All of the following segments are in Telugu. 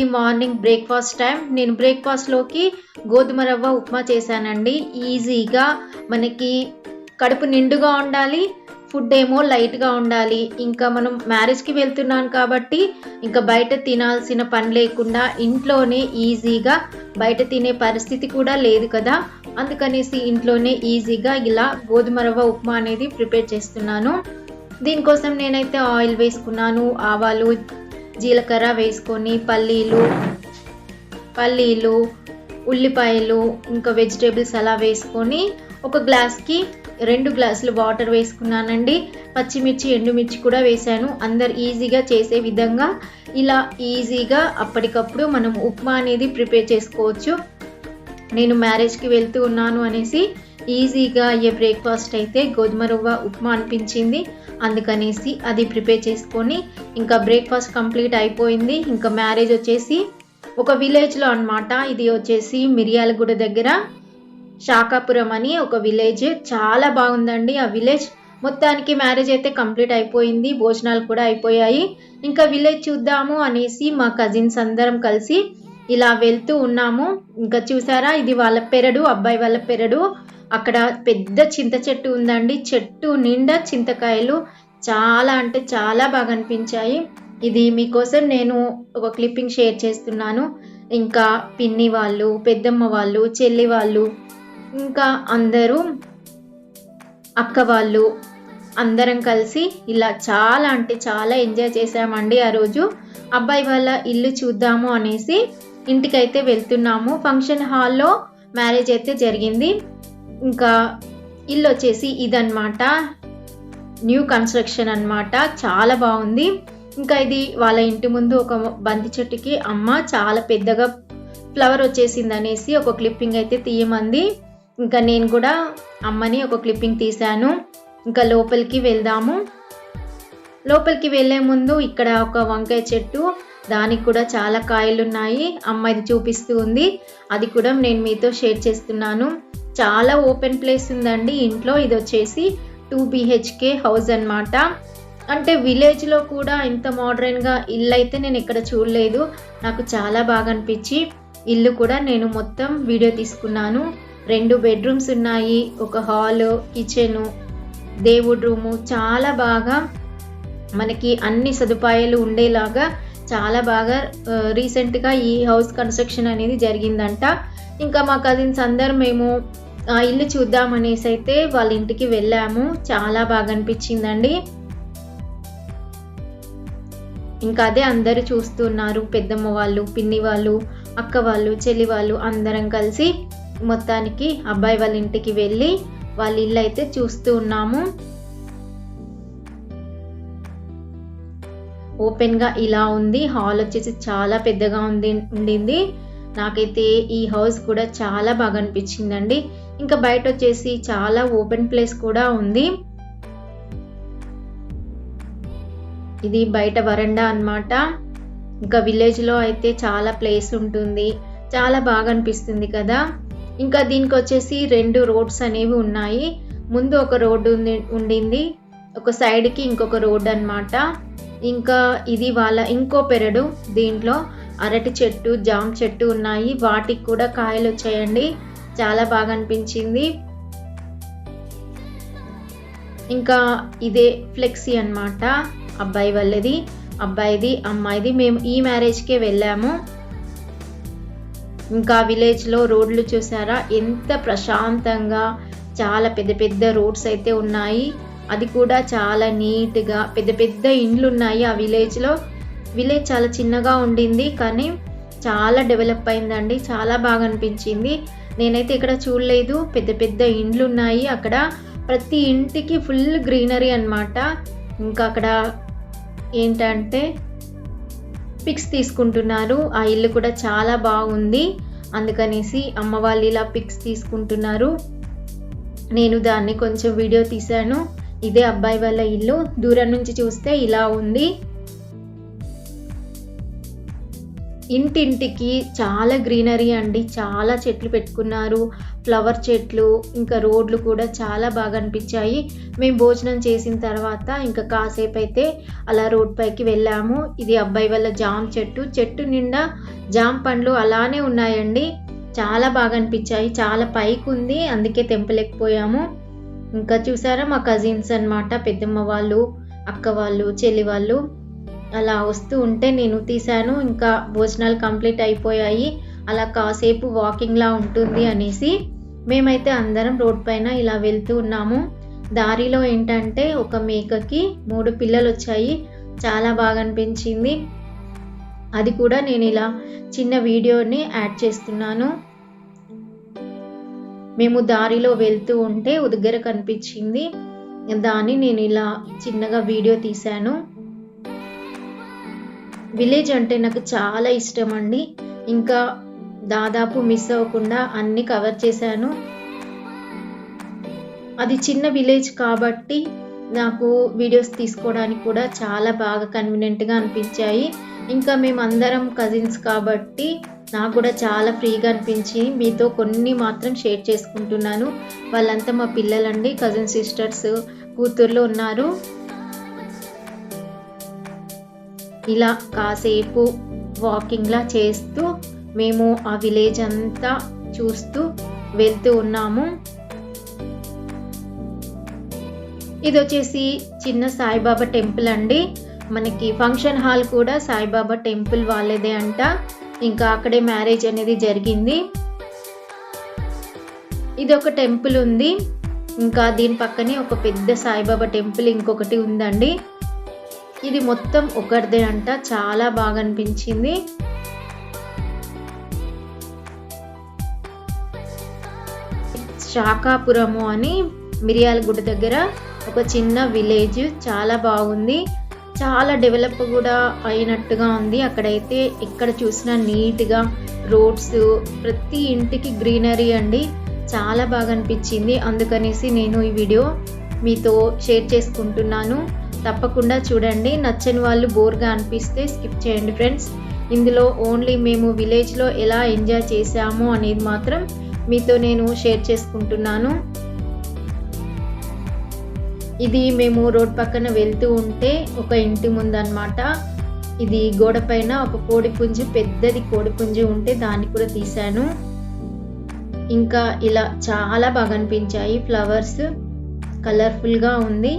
ఇది మార్నింగ్ బ్రేక్ఫాస్ట్ టైం నేను బ్రేక్ఫాస్ట్లోకి గోధుమ రవ్వ ఉప్మా చేశానండి. ఈజీగా మనకి కడుపు నిండుగా ఉండాలి. ఫుడ్ ఏమో లైట్గా ఉండాలి. ఇంకా మనం మ్యారేజ్కి వెళ్తున్నాం కాబట్టి ఇంకా బయట తినాల్సిన పని లేకుండా ఇంట్లోనే ఈజీగా బయట తినే పరిస్థితి కూడా లేదు కదా. అందుకనేసి ఇంట్లోనే ఈజీగా ఇలా గోధుమ రవ్వ ఉప్మా అనేది ప్రిపేర్ చేస్తున్నాను. దీనికోసం నేనైతే ఆయిల్ వేసుకున్నాను ఆవాలు జీలకర్ర వేసుకొని పల్లీలు పల్లీలు ఉల్లిపాయలు ఇంకా వెజిటేబుల్స్ అలా వేసుకొని ఒక గ్లాస్కి రెండు గ్లాసులు వాటర్ వేసుకున్నానండి. పచ్చిమిర్చి ఎండుమిర్చి కూడా వేశాను. అందరు ఈజీగా చేసే విధంగా ఇలా ఈజీగా అప్పటికప్పుడు మనం ఉప్మా అనేది ప్రిపేర్ చేసుకోవచ్చు. నేను మ్యారేజ్కి వెళ్తూ ఉన్నాను అనేసి ఈజీగా అయ్యే బ్రేక్ఫాస్ట్ అయితే గోధుమ రవ్వ ఉప్మా అనిపించింది. అందుకనేసి అది ప్రిపేర్ చేసుకొని ఇంకా బ్రేక్ఫాస్ట్ కంప్లీట్ అయిపోయింది. ఇంకా మ్యారేజ్ వచ్చేసి ఒక విలేజ్లో అన్నమాట. ఇది వచ్చేసి మిరియాలగూడ దగ్గర. శాఖాపురం అని ఒక విలేజ్. చాలా బాగుందండి ఆ విలేజ్. మొత్తానికి మ్యారేజ్ అయితే కంప్లీట్ అయిపోయింది. భోజనాలు కూడా అయిపోయాయి. ఇంకా విలేజ్ చూద్దాము అనేసి మా కజిన్స్ అందరం కలిసి ఇలా వెళ్తూ ఉన్నాము. ఇంకా చూసారా? ఇది వాళ్ళ పెరడు అబ్బాయి వాళ్ళ పెరడు. అక్కడ పెద్ద చింత చెట్టు ఉందండి. చెట్టు నిండా చింతకాయలు. చాలా అంటే చాలా బాగా అనిపించాయి. ఇది మీకోసం నేను ఒక క్లిప్పింగ్ షేర్ చేస్తున్నాను. ఇంకా పిన్ని వాళ్ళు పెద్దమ్మ వాళ్ళు చెల్లి వాళ్ళు ఇంకా అందరూ అక్క వాళ్ళు అందరం కలిసి ఇలా చాలా అంటే చాలా ఎంజాయ్ చేసామండి ఆ రోజు. అబ్బాయి వాళ్ళ ఇల్లు చూద్దాము అనేసి ఇంటికైతే వెళ్తున్నాము. ఫంక్షన్ హాల్లో మ్యారేజ్ అయితే జరిగింది. ఇంకా ఇల్లు వచ్చేసి ఇదన్నమాట. న్యూ కన్స్ట్రక్షన్ అన్నమాట. చాలా బాగుంది. ఇంకా ఇది వాళ్ళ ఇంటి ముందు ఒక బంతి చెట్టుకి అమ్మ చాలా పెద్దగా ఫ్లవర్ వచ్చేసింది అనేసి ఒక క్లిప్పింగ్ అయితే తీయమంది. ఇంకా నేను కూడా అమ్మని ఒక క్లిప్పింగ్ తీశాను. ఇంకా లోపలికి వెళ్దాము. లోపలికి వెళ్ళే ముందు ఇక్కడ ఒక వంకాయ చెట్టు దానికి కూడా చాలా కాయలు ఉన్నాయి అమ్మ ఇది చూపిస్తూ ఉంది. అది కూడా నేను మీతో షేర్ చేస్తున్నాను. చాలా ఓపెన్ ప్లేస్ ఉందండి. ఇంట్లో ఇది వచ్చేసి టూ బిహెచ్కే హౌస్ అన్నమాట. అంటే విలేజ్లో కూడా ఇంత మోడర్న్గా ఇల్లు అయితే నేను ఎక్కడ చూడలేదు. నాకు చాలా బాగా అనిపించి ఇల్లు కూడా నేను మొత్తం వీడియో తీసుకున్నాను. రెండు బెడ్రూమ్స్ ఉన్నాయి. ఒక హాల్ కిచెను దేవుడు రూము. చాలా బాగా మనకి అన్ని సదుపాయాలు ఉండేలాగా చాలా బాగా రీసెంట్గా ఈ హౌస్ కన్స్ట్రక్షన్ అనేది జరిగిందంట. ఇంకా మా కజిన్స్ అందరు మేము ఆ ఇల్లు చూద్దామనేసి అయితే వాళ్ళ ఇంటికి వెళ్ళాము. చాలా బాగా అనిపించిందండి. ఇంకా అదే అందరూ చూస్తున్నారు. పెద్దమ్మ వాళ్ళు పిన్ని వాళ్ళు అక్క వాళ్ళు చెల్లి వాళ్ళు అందరం కలిసి మొత్తానికి అబ్బాయి వాళ్ళ ఇంటికి వెళ్ళి వాళ్ళ ఇల్లు అయితే చూస్తూ ఉన్నాము. ఓపెన్గా ఇలా ఉంది. హాల్ వచ్చేసి చాలా పెద్దగా ఉంది ఉండింది. నాకైతే ఈ హౌస్ కూడా చాలా బాగా అనిపించిందండి. ఇంకా బయట వచ్చేసి చాలా ఓపెన్ ప్లేస్ కూడా ఉంది. ఇది బయట వరండా అన్నమాట. ఇంకా విలేజ్లో అయితే చాలా ప్లేస్ ఉంటుంది. చాలా బాగా అనిపిస్తుంది కదా. ఇంకా దీనికి వచ్చేసి రెండు రోడ్స్ అనేవి ఉన్నాయి. ముందు ఒక రోడ్డు ఉండింది. ఒక సైడ్కి ఇంకొక రోడ్ అన్నమాట. ఇంకా ఇది వాళ్ళ ఇంకో పెరడు. దీంట్లో అరటి చెట్టు జామ చెట్టు ఉన్నాయి. వాటికి కూడా కాయలు వచ్చాయండి. చాలా బాగా అనిపించింది. ఇంకా ఇదే ఫ్లెక్సీ అన్నమాట. అబ్బాయి వాళ్ళది. అబ్బాయిది అమ్మాయిది. మేము ఈ మ్యారేజ్కే వెళ్ళాము. ఇంకా విలేజ్లో రోడ్లు చూసారా? ఎంత ప్రశాంతంగా చాలా పెద్ద పెద్ద రోడ్స్ అయితే ఉన్నాయి. అది కూడా చాలా నీట్గా పెద్ద పెద్ద ఇండ్లు ఉన్నాయి ఆ విలేజ్లో. విలేజ్ చాలా చిన్నగా ఉండింది కానీ చాలా డెవలప్ అయిందండి. చాలా బాగా అనిపించింది. నేనైతే ఇక్కడ చూడలేదు. పెద్ద పెద్ద ఇండ్లు ఉన్నాయి అక్కడ ప్రతి ఇంటికి ఫుల్ గ్రీనరీ అనమాట ఇంకా అక్కడ ఏంటంటే పిక్స్ తీసుకుంటున్నారు. ఆ ఇల్లు కూడా చాలా బాగుంది. అందుకనేసి అమ్మ వాళ్ళు ఇలా పిక్స్ తీసుకుంటున్నారు. నేను దాన్ని కొంచెం వీడియో తీశాను. ఇదే అబ్బాయి వాళ్ళ ఇల్లు. దూరం నుంచి చూస్తే ఇలా ఉంది. ఇంటింటికి చాలా గ్రీనరీ అండి. చాలా చెట్లు పెట్టుకున్నారు. ఫ్లవర్ చెట్లు ఇంకా రోడ్లు కూడా చాలా బాగా అనిపించాయి. మేము భోజనం చేసిన తర్వాత ఇంకా కాసేపు అయితే అలా రోడ్ పైకి వెళ్ళాము. ఇది అబ్బాయి వల్ల జామ్ చెట్టు. చెట్టు నిండా జామ పండ్లు అలానే ఉన్నాయండి. చాలా బాగా అనిపించాయి. చాలా పైకి ఉంది అందుకే తెంపలేకపోయాము. ఇంకా చూసారా మా కజిన్స్ అన్నమాట పెద్దమ్మ వాళ్ళు అక్క వాళ్ళు చెల్లి వాళ్ళు అలా వస్తూ ఉంటే నేను తీశాను. ఇంకా భోజనాలు కంప్లీట్ అయిపోయాయి. అలా కాసేపు వాకింగ్లా ఉంటుంది అనేసి మేమైతే అందరం రోడ్ పైన ఇలా వెళ్తూ ఉన్నాము. దారిలో ఏంటంటే ఒక మేకకి మూడు పిల్లలు వచ్చాయి. చాలా బాగా అనిపించింది. అది కూడా నేను ఇలా చిన్న వీడియోని యాడ్ చేస్తున్నాను. మేము దారిలో వెళ్తూ ఉంటే దగ్గర కనిపించింది. దాన్ని నేను ఇలా చిన్నగా వీడియో తీశాను. విలేజ్ అంటే నాకు చాలా ఇష్టం అండి ఇంకా దాదాపు మిస్ అవ్వకుండా అన్ని కవర్ చేశాను. అది చిన్న విలేజ్ కాబట్టి నాకు వీడియోస్ తీసుకోవడానికి కూడా చాలా బాగా కన్వీనియంట్గా అనిపించాయి. ఇంకా మేము అందరం కజిన్స్ కాబట్టి నాకు కూడా చాలా ఫ్రీగా అనిపించి మీతో కొన్ని మాత్రం షేర్ చేసుకుంటున్నాను. వాళ్ళంతా మా పిల్లలండి కజిన్ సిస్టర్స్ కూతుర్లు ఉన్నారు. ఇలా కాసేపు వాకింగ్లా చేస్తూ మేము ఆ విలేజ్ అంతా చూస్తూ వెళ్తూ ఉన్నాము. ఇది వచ్చేసి చిన్న సాయిబాబా టెంపుల్ అండి. మనకి ఫంక్షన్ హాల్ కూడా సాయిబాబా టెంపుల్ వాళ్ళదే అంట. ఇంకా అక్కడే మ్యారేజ్ అనేది జరిగింది. ఇది ఒక టెంపుల్ ఉంది. ఇంకా దీని పక్కనే ఒక పెద్ద సాయిబాబా టెంపుల్ ఇంకొకటి ఉందండి. ఇది మొత్తం ఒకటిదే అంట. చాలా బాగా అనిపించింది. శాఖాపురము అని మిరియాలగుడ్డ దగ్గర ఒక చిన్న విలేజ్. చాలా బాగుంది. చాలా డెవలప్ కూడా అయినట్టుగా ఉంది. అక్కడైతే ఎక్కడ చూసినా నీట్గా రోడ్స్ ప్రతి ఇంటికి గ్రీనరీ అండి. చాలా బాగా అనిపించింది. అందుకనేసి నేను ఈ వీడియో మీతో షేర్ చేసుకుంటున్నాను. తప్పకుండా చూడండి. నచ్చని వాళ్ళు బోర్గా అనిపిస్తే స్కిప్ చేయండి ఫ్రెండ్స్. ఇందులో ఓన్లీ మేము విలేజ్లో ఎలా ఎంజాయ్ చేసాము అనేది మాత్రం మీతో నేను షేర్ చేసుకుంటున్నాను. ఇది మేము రోడ్ పక్కన వెళ్తూ ఉంటే ఒక ఇంటి ముందన్నమాట. ఇది గోడ పైన ఒక కోడి పుంజు పెద్దది కోడి పుంజు ఉంటే దాన్ని కూడా తీశాను. ఇంకా ఇలా చాలా బాగా అనిపించాయి ఫ్లవర్స్. కలర్ఫుల్గా ఉంది.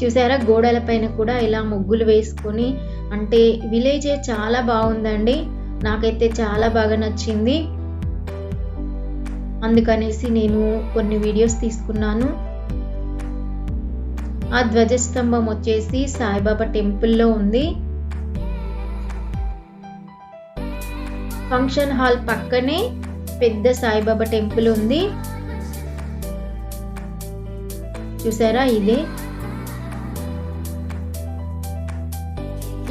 చూసారా? గోడల పైన కూడా ఇలా ముగ్గులు వేసుకొని అంటే విలేజ్ చాలా బాగుందండి. నాకైతే చాలా బాగా నచ్చింది. అందుకనేసి నేను కొన్ని వీడియోస్ తీసుకున్నాను. ఆ ధ్వజస్తంభం వచ్చేసి సాయిబాబా టెంపుల్లో ఉంది. ఫంక్షన్ హాల్ పక్కనే పెద్ద సాయిబాబా టెంపుల్ ఉంది. చూసారా ఇదే?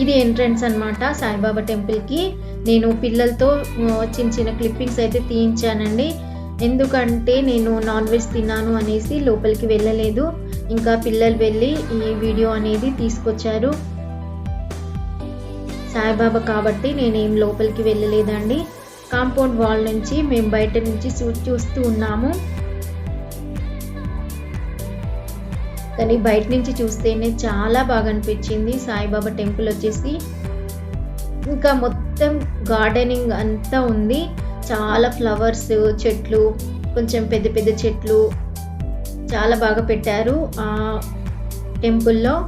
ఇది ఎంట్రన్స్ అనమాట సాయిబాబా టెంపుల్కి. నేను పిల్లలతో చిన్న చిన్న క్లిప్పింగ్స్ అయితే తీయించానండి. ఎందుకంటే నేను నాన్ వెజ్ తిన్నాను అనేసి లోపలికి వెళ్ళలేదు. ఇంకా పిల్లలు వెళ్ళి ఈ వీడియో అనేది తీసుకొచ్చారు. సాయిబాబా కాబట్టి నేనేం లోపలికి వెళ్ళలేదండి. కాంపౌండ్ వాల్ నుంచి మేము బయట నుంచి చూస్తూ ఉన్నాము. కానీ బయట నుంచి చూస్తేనే చాలా బాగా అనిపించింది. సాయిబాబా టెంపుల్ వచ్చేసి ఇంకా మొత్తం గార్డెనింగ్ అంతా ఉంది. చాలా ఫ్లవర్స్ చెట్లు కొంచెం పెద్ద పెద్ద చెట్లు చాలా బాగా పెట్టారు. ఆ టెంపుల్లో.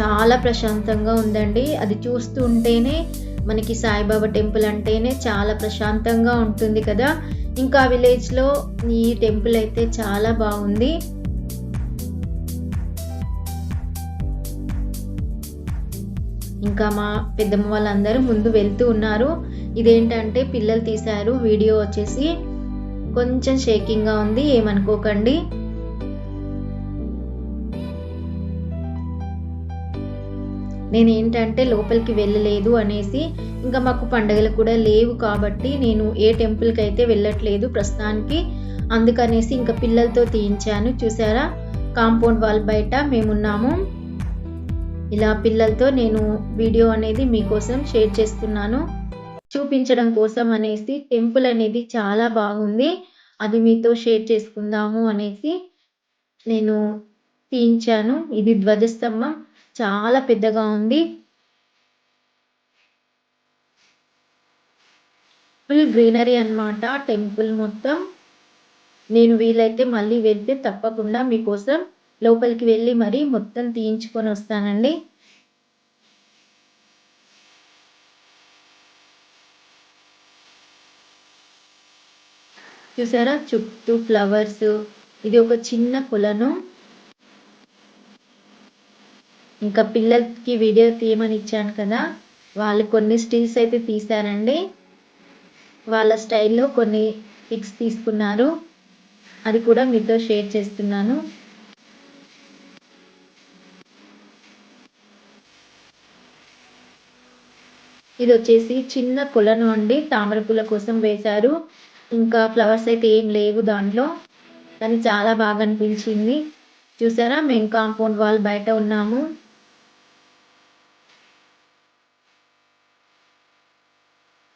చాలా ప్రశాంతంగా ఉందండి. అది చూస్తూ ఉంటేనే మనకి సాయిబాబా టెంపుల్ అంటేనే చాలా ప్రశాంతంగా ఉంటుంది కదా. ఇంకా విలేజ్లో ఈ టెంపుల్ అయితే చాలా బాగుంది. ఇంకా మా పెద్దమ్మ వాళ్ళందరూ ముందు వెళ్తూ ఉన్నారు. ఇదేంటంటే పిల్లలు తీశారు. వీడియో వచ్చేసి కొంచెం షేకింగ్గా ఉంది. ఏమనుకోకండి. నేను ఏంటంటే లోపలికి వెళ్ళలేదు అనేసి ఇంకా మాకు పండుగలు కూడా లేవు కాబట్టి నేను ఏ టెంపుల్కి అయితే వెళ్ళట్లేదు ప్రస్తుతానికి అందుకనేసి ఇంకా పిల్లలతో తీయించాను. చూసారా? కాంపౌండ్ వాల్ బయట మేమున్నాము. ఇలా పిల్లలతో నేను వీడియో అనేది మీకోసం షేర్ చేస్తున్నాను. చూపించడం కోసం అనేసి టెంపుల్ అనేది చాలా బాగుంది. అది మీతో షేర్ చేసుకుందాము అనేసి నేను తీయించాను. ఇది ధ్వజస్తంభం. చాలా పెద్దగా ఉంది. ఫుల్ గ్రీనరీ అనమాట టెంపుల్ మొత్తం. నేను వీలైతే మళ్ళీ వెళ్తే తప్పకుండా మీకోసం లోపలికి వెళ్ళి మరి మొత్తం తీయించుకొని వస్తానండి. చూసారా? చుట్టూ ఫ్లవర్స్. ఇది ఒక చిన్న కొలను ఇంకా పిల్లలకి వీడియో తీయమని ఇచ్చాను కదా. వాళ్ళు కొన్ని స్టిల్స్ అయితే తీశారండి. వాళ్ళ స్టైల్లో కొన్ని పిక్స్ తీసుకున్నారు. అది కూడా మీతో షేర్ చేస్తున్నాను. ఇది వచ్చేసి చిన్న కొలను నుండి తామర పూల కోసం వేశారు. ఇంకా ఫ్లవర్స్ అయితే ఏం లేవు దాంట్లో. కానీ చాలా బాగా అనిపించింది. చూసారా? మేము కాంపౌండ్ వాల్ బయట ఉన్నాము.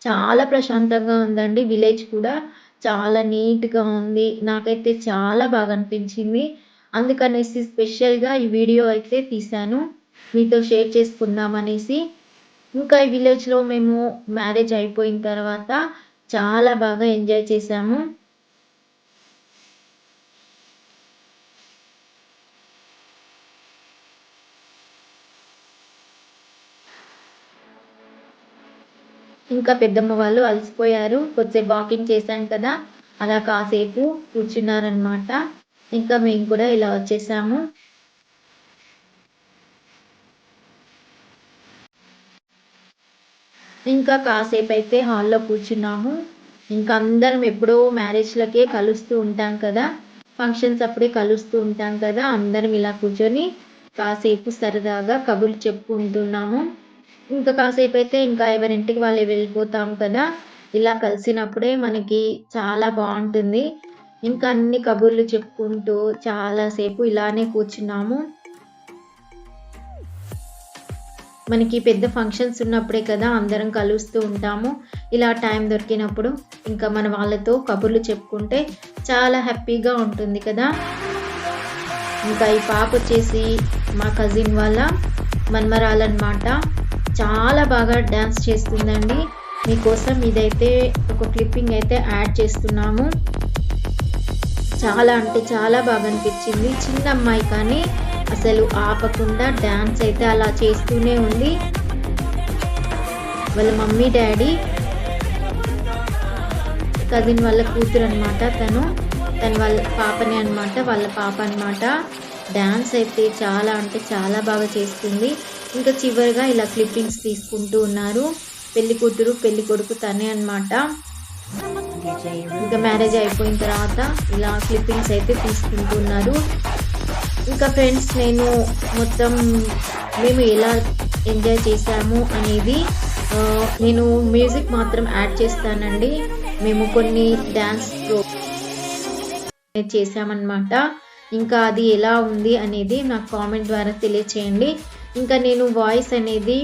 చాలా ప్రశాంతంగా ఉందండి. విలేజ్ కూడా చాలా నీట్గా ఉంది. నాకైతే చాలా బాగా అనిపించింది. అందుకనేసి స్పెషల్గా ఈ వీడియో అయితే తీశాను. మీతో షేర్ చేసుకుందాం అనేసి. ఇంకా ఈ విలేజ్లో మేము మ్యారేజ్ అయిపోయిన తర్వాత చాలా బాగా ఎంజాయ్ చేసాము ఇంకా పెద్దమ్మ వాళ్ళు అలసిపోయారు. కొద్దిసేపు వాకింగ్ చేశాం కదా అలా కాసేపు కూర్చున్నారనమాట ఇంకా మేము కూడా ఇలా వచ్చేసాము. ఇంకా కాసేపు అయితే హాల్లో కూర్చున్నాము. ఇంకా అందరం ఎప్పుడో మ్యారేజ్లకే కలుస్తూ ఉంటాం కదా. ఫంక్షన్స్ అప్పుడే కలుస్తూ ఉంటాం కదా. అందరం ఇలా కూర్చొని కాసేపు సరదాగా కబుర్లు చెప్పుకుంటున్నాము. ఇంకా కాసేపు అయితే ఇంకా ఎవరింటికి వాళ్ళు వెళ్ళిపోతాం కదా. ఇలా కలిసినప్పుడే మనకి చాలా బాగుంటుంది. ఇంకా అన్ని కబుర్లు చెప్పుకుంటూ చాలాసేపు ఇలానే కూర్చున్నాము. మనకి పెద్ద ఫంక్షన్స్ ఉన్నప్పుడే కదా అందరం కలుస్తూ ఉంటాము. ఇలా టైం దొరికినప్పుడు ఇంకా మన వాళ్ళతో కబుర్లు చెప్పుకుంటే చాలా హ్యాపీగా ఉంటుంది కదా. ఇంకా ఈ పాప వచ్చేసి మా కజిన్ వాళ్ళ మన్మరాలన్నమాట. చాలా బాగా డ్యాన్స్ చేస్తుందండి. మీకోసం ఇదైతే ఒక క్లిప్పింగ్ అయితే యాడ్ చేస్తున్నాము. చాలా అంటే చాలా బాగా అనిపించింది. చిన్న అమ్మాయి కానీ అసలు ఆపకుండా డ్యాన్స్ అయితే అలా చేస్తూనే ఉంది. వాళ్ళ మమ్మీ డాడీ కజిన్ వాళ్ళ కూతురు అనమాట తను. తను వాళ్ళ పాపని అనమాట వాళ్ళ పాప అనమాట డ్యాన్స్ అయితే చాలా అంటే చాలా బాగా చేస్తుంది. ఇంకా చివరిగా ఇలా క్లిప్పింగ్స్ తీసుకుంటూ ఉన్నారు. పెళ్ళి కూతురు పెళ్ళి కొడుకు తనే అనమాట ఇంకా మ్యారేజ్ అయిపోయిన తర్వాత ఇలా క్లిప్పింగ్స్ అయితే తీసుకుంటున్నారు ఇంకా ఫ్రెండ్స్ నేను మొత్తం మేము ఎలా ఎంజాయ్ చేసాము అనేది నేను మ్యూజిక్ మాత్రం యాడ్ చేస్తానండి. మేము కొన్ని డ్యాన్స్ ప్రో చేసామన్నమాట ఇంకా అది ఎలా ఉంది అనేది నాకు కామెంట్ ద్వారా తెలియచేయండి. ఇంకా నేను వాయిస్ అనేది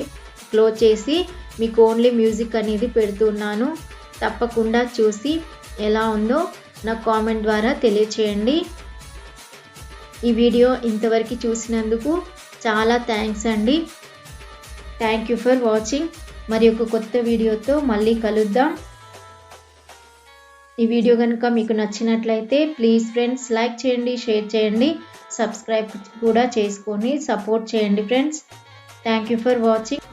క్లోజ్ చేసి మీకు ఓన్లీ మ్యూజిక్ అనేది పెడుతున్నాను. తప్పకుండా చూసి ఎలా ఉందో నాకు కామెంట్ ద్వారా తెలియచేయండి. ఈ వీడియో ఇంతవరకు చూసినందుకు చాలా థ్యాంక్స్ అండి. థ్యాంక్ యూ ఫర్ వాచింగ్ మరి ఒక కొత్త వీడియోతో మళ్ళీ కలుద్దాం. ఈ వీడియో కనుక మీకు నచ్చినట్లయితే ప్లీజ్ ఫ్రెండ్స్ లైక్ చేయండి షేర్ చేయండి సబ్స్క్రైబ్ కూడా చేసుకొని సపోర్ట్ చేయండి friends thank you for watching